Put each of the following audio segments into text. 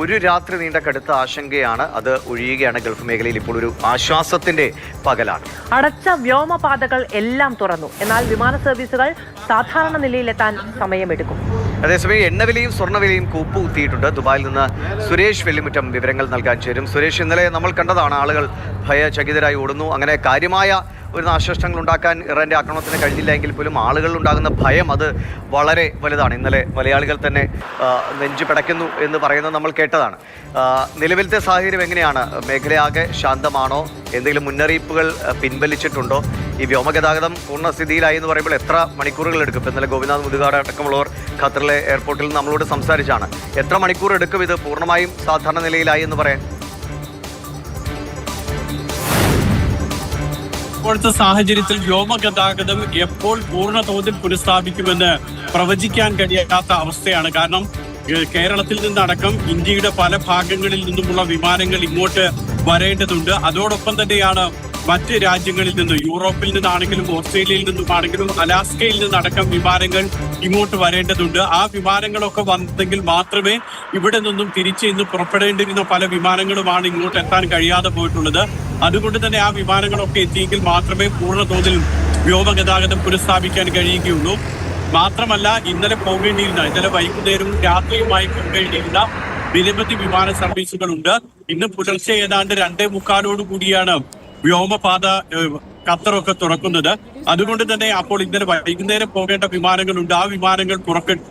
ഒരു രാത്രി നീണ്ട കടുത്ത ആശങ്കയാണ് അത് ഒഴിയുകയാണ് ഗൾഫ് മേഖലയിൽ ഇപ്പോൾ ഒരു ആശ്വാസത്തിന്റെ പകലാണ്. അടച്ച വ്യോമപാതകൾ എല്ലാം തുറന്നു. എന്നാൽ വിമാന സർവീസുകൾ സാധാരണ നിലയിലെത്താൻ സമയമെടുക്കും. അതേസമയം എണ്ണവിലയും സ്വർണവിലയും കൂപ്പുകുത്തിയിട്ടുണ്ട്. ദുബായിൽ നിന്ന് സുരേഷ് വെല്ലുമുറ്റം വിവരങ്ങൾ നൽകാൻ ചേരും. സുരേഷ് ഇന്നലെ നമ്മൾ കണ്ടതാണ് ആളുകൾ ഭയചകിതരായി ഓടുന്നു. അങ്ങനെ കാര്യമായ ഒരു നാശനഷ്ടങ്ങൾ ഉണ്ടാക്കാൻ ഇറാന്റെ ആക്രമണത്തിന് കഴിഞ്ഞില്ല എങ്കിൽ പോലും ആളുകളിൽ ഉണ്ടാകുന്ന ഭയം അത് വളരെ വലുതാണ്. ഇന്നലെ മലയാളികൾ തന്നെ നെഞ്ചു പിടയ്ക്കുന്നു എന്ന് പറയുന്നത് നമ്മൾ കേട്ടതാണ്. നിലവിലത്തെ സാഹചര്യം എങ്ങനെയാണ്? മേഖലയാകെ ശാന്തമാണോ? എന്തെങ്കിലും മുന്നറിയിപ്പുകൾ പിൻവലിച്ചിട്ടുണ്ടോ? ഈ വ്യോമഗതാഗതം പൂർണസ്ഥിതിയിലായി എന്ന് പറയുമ്പോൾ എത്ര മണിക്കൂറുകൾ എടുക്കും? ഇന്നലെ ഗോപിനാഥ് മുതുകാട് അടക്കമുള്ളവർ ഖത്തറിലെ എയർപോർട്ടിൽ നമ്മളോട് സംസാരിച്ചാണ്. എത്ര മണിക്കൂർ എടുക്കും ഇത്? പൂർണമായും സാധാരണ നിലയിലായി എന്ന് പറയാൻ ഇപ്പോഴത്തെ സാഹചര്യത്തിൽ വ്യോമഗതാഗതം എപ്പോൾ പൂർണ തോതിൽ പുനഃസ്ഥാപിക്കുമെന്ന് പ്രവചിക്കാൻ കഴിയാത്ത അവസ്ഥയാണ്. കാരണം കേരളത്തിൽ നിന്നടക്കം ഇന്ത്യയുടെ പല ഭാഗങ്ങളിൽ നിന്നുമുള്ള വിമാനങ്ങൾ ഇങ്ങോട്ട് വരേണ്ടതുണ്ട്. അതോടൊപ്പം തന്നെയാണ് മറ്റ് രാജ്യങ്ങളിൽ നിന്നും യൂറോപ്പിൽ നിന്നാണെങ്കിലും ഓസ്ട്രേലിയയിൽ നിന്നുമാണെങ്കിലും അലാസ്കയിൽ നിന്നടക്കം വിമാനങ്ങൾ ഇങ്ങോട്ട് വരേണ്ടതുണ്ട്. ആ വിമാനങ്ങളൊക്കെ വന്നെങ്കിൽ മാത്രമേ ഇവിടെ നിന്നും തിരിച്ച് ഇന്ന് പുറപ്പെടേണ്ടിരുന്ന പല വിമാനങ്ങളുമാണ് ഇങ്ങോട്ട് എത്താൻ കഴിയാതെ പോയിട്ടുള്ളത്. അതുകൊണ്ട് തന്നെ ആ വിമാനങ്ങളൊക്കെ എത്തിയെങ്കിൽ മാത്രമേ പൂർണ തോതിൽ വ്യോമഗതാഗതം പുനഃസ്ഥാപിക്കാൻ കഴിയുകയുള്ളൂ. മാത്രമല്ല ഇന്നലെ പോകേണ്ടിയിരുന്ന ഇന്നലെ വൈകുന്നേരവും രാത്രിയുമായി പോകേണ്ടിയിരുന്ന നിരവധി വിമാന സർവീസുകളുണ്ട്. ഇന്ന് പുലർച്ചെ ഏതാണ്ട് രണ്ടേ മുക്കാലോടു കൂടിയാണ് വ്യോമപാത ഖത്തറൊക്കെ തുറക്കുന്നത്. അതുകൊണ്ട് തന്നെ അപ്പോൾ ഇന്നലെ വൈകുന്നേരം പോകേണ്ട വിമാനങ്ങളുണ്ട്. ആ വിമാനങ്ങൾ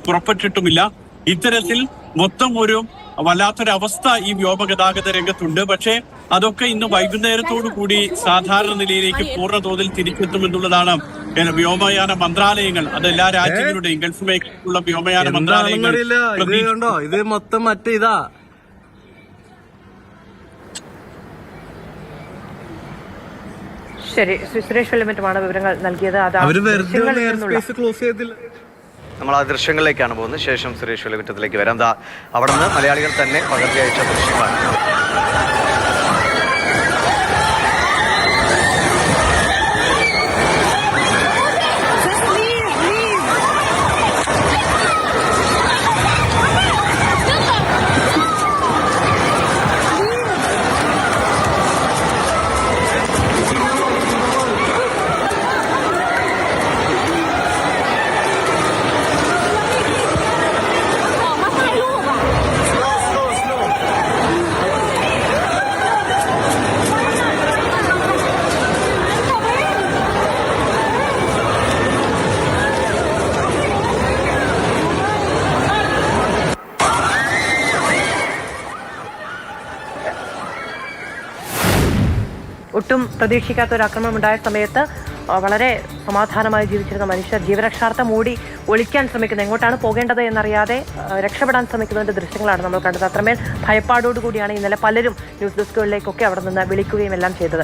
പുറപ്പെട്ടിട്ടുമില്ല. ഇത്തരത്തിൽ മൊത്തം ഒരു വല്ലാത്തൊരവസ്ഥ ഈ വ്യോമഗതാഗത രംഗത്തുണ്ട്. പക്ഷേ അതൊക്കെ ഇന്ന് വൈകുന്നേരത്തോടു കൂടി സാധാരണ നിലയിലേക്ക് പൂർണ തോതിൽ തിരിച്ചെത്തുമെന്നുള്ളതാണ് വ്യോമയാന മന്ത്രാലയങ്ങൾ അത് എല്ലാ രാജ്യങ്ങളുടെയും ഗൾഫ് മേഖലയിലുള്ള വ്യോമയാന മന്ത്രാലയങ്ങൾ ഇത് മൊത്തം മറ്റേ ഇതാ. ശരി സുരേഷ് വെള്ളിമറ്റുമാണ് വിവരങ്ങൾ നൽകിയത്. അതാ അവർ വെറുതെ ക്ലോസ് ചെയ്തില്ല. നമ്മൾ ആ ദൃശ്യങ്ങളിലേക്കാണ് പോകുന്നത്. ശേഷം സുരേഷ് വെളിമുറ്റത്തിലേക്ക് വരാം. ദാ അവിടെ നിന്ന് മലയാളികൾ തന്നെ പകർത്തി അയച്ച ഒട്ടും പ്രതീക്ഷിക്കാത്ത ഒരു ആക്രമണം ഉണ്ടായ സമയത്ത് വളരെ സമാധാനമായി ജീവിച്ചിരുന്ന മനുഷ്യർ ജീവരക്ഷാർത്ഥം ഓടി ഒളിക്കാൻ ശ്രമിക്കുന്നത്. എങ്ങോട്ടാണ് പോകേണ്ടത് എന്നറിയാതെ രക്ഷപ്പെടാൻ ശ്രമിക്കുന്നതിന്റെ ദൃശ്യങ്ങളാണ് നമ്മൾ കണ്ടത്. അത്രമേൽ ഭയപ്പാടോടുകൂടിയാണ് ഇന്നലെ പലരും ന്യൂസ് ഡെസ്കുകളിലേക്കൊക്കെ അവിടെ നിന്ന് വിളിക്കുകയും എല്ലാം ചെയ്തത്.